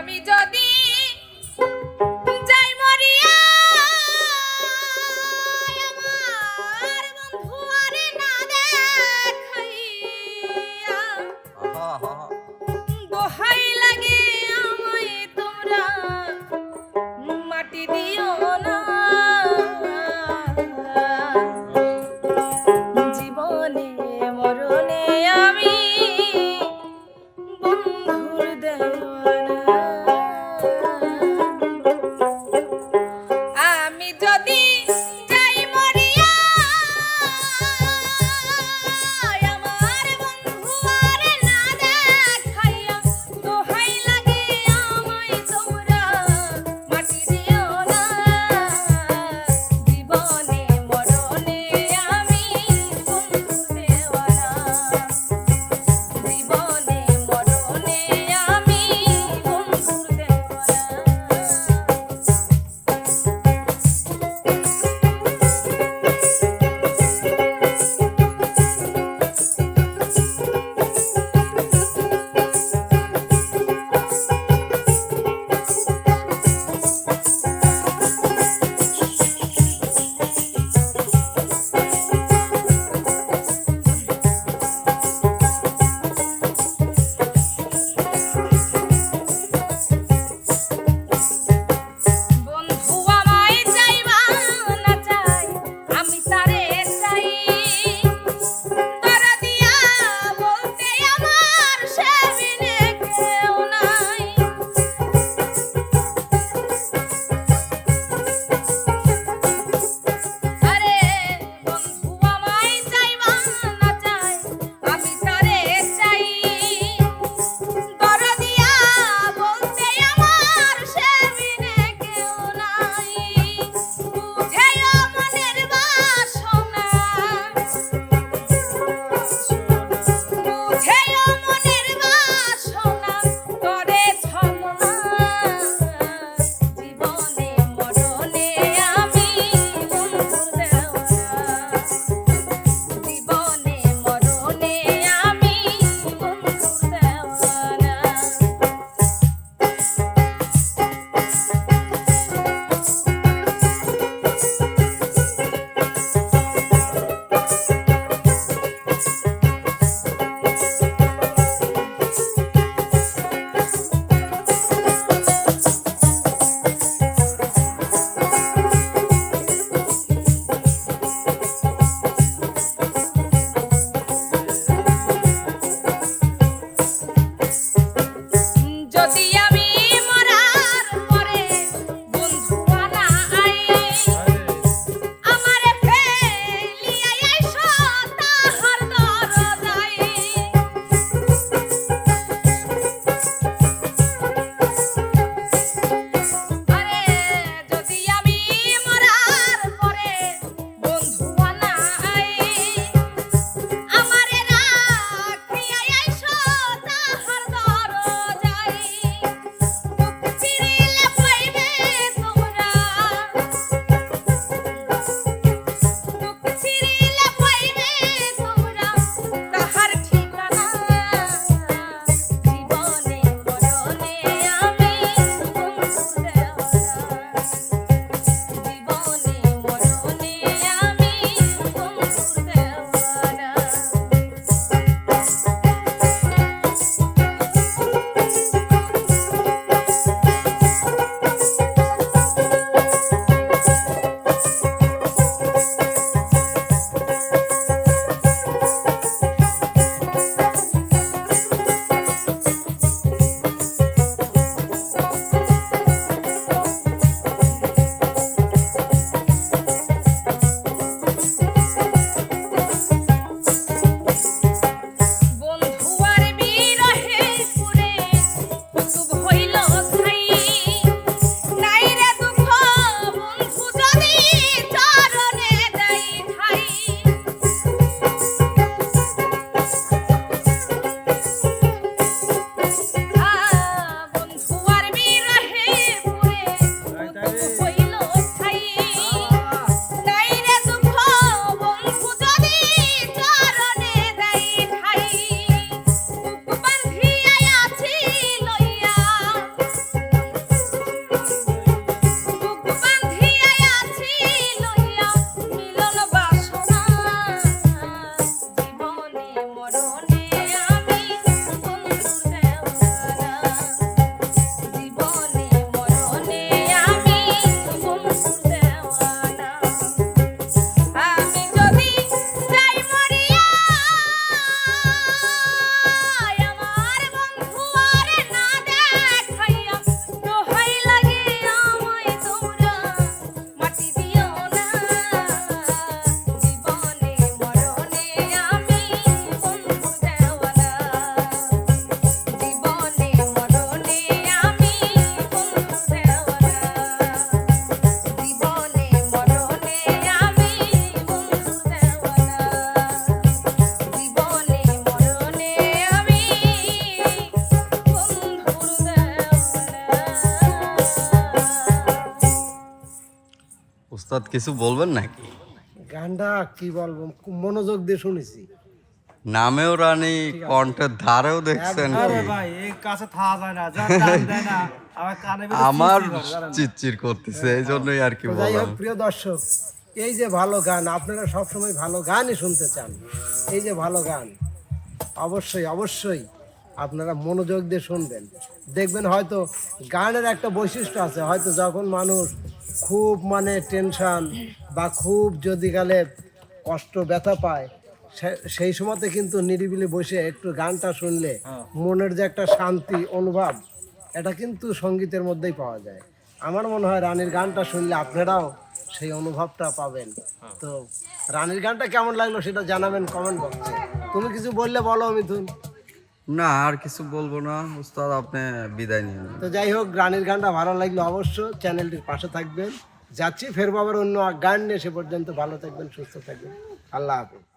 আমি যদি যাই মরিয়া আমার বন্ধু আরে না দেখাইয়া। দোহাই লাগে আমায় তোমরা মাটি দিও না জীবনে মরণে আমি ওস্তাদ কিছু বলবেন নাকি? গানটা কি বলব? খুব মনোযোগ দিয়ে শুনেছি। নামেও রানী কণ্ঠের ধারেও দেখছেন আরে ভাই এই কাছে থাকা যায় না যা না আমার? চিরচির করতেছে এই জন্যই আর কি বললাম হোক প্রিয় দর্শক এই যে ভালো গান আপনারা সবসময় ভালো গানই শুনতে চান। এই যে ভালো গান অবশ্যই অবশ্যই আপনারা মনোযোগ দিয়ে শুনবেন। দেখবেন হয়তো গানের একটা বৈশিষ্ট্য আছে হয়তো যখন মানুষ খুব মানে টেনশন বা খুব যদি গেলে কষ্ট ব্যথা পায় সেই সময়তে কিন্তু নিরিবিলি বসে একটু গানটা শুনলে মনের যে একটা শান্তি অনুভব এটা কিন্তু সঙ্গীতের মধ্যেই পাওয়া যায়। আমার মনে হয় রানীর গানটা শুনলে আপনারাও সেই অনুভবটা পাবেন। তো রানীর গানটা কেমন লাগল সেটা জানাবেন কমেন্ট বক্সে তুমি কিছু বললে বলো মিথুন না, আর কিছু বলব না। উস্তাদ, আপনি বিদায় নিন। তো যাই হোক গানের গানটা ভালো লাগল অবশ্য। চ্যানেলটির পাশে থাকবেন। যাচ্ছি ফেরবো আবার অন্য গান নিয়ে সে পর্যন্ত। ভালো থাকবেন, সুস্থ থাকবেন। আল্লাহ হাফিজ।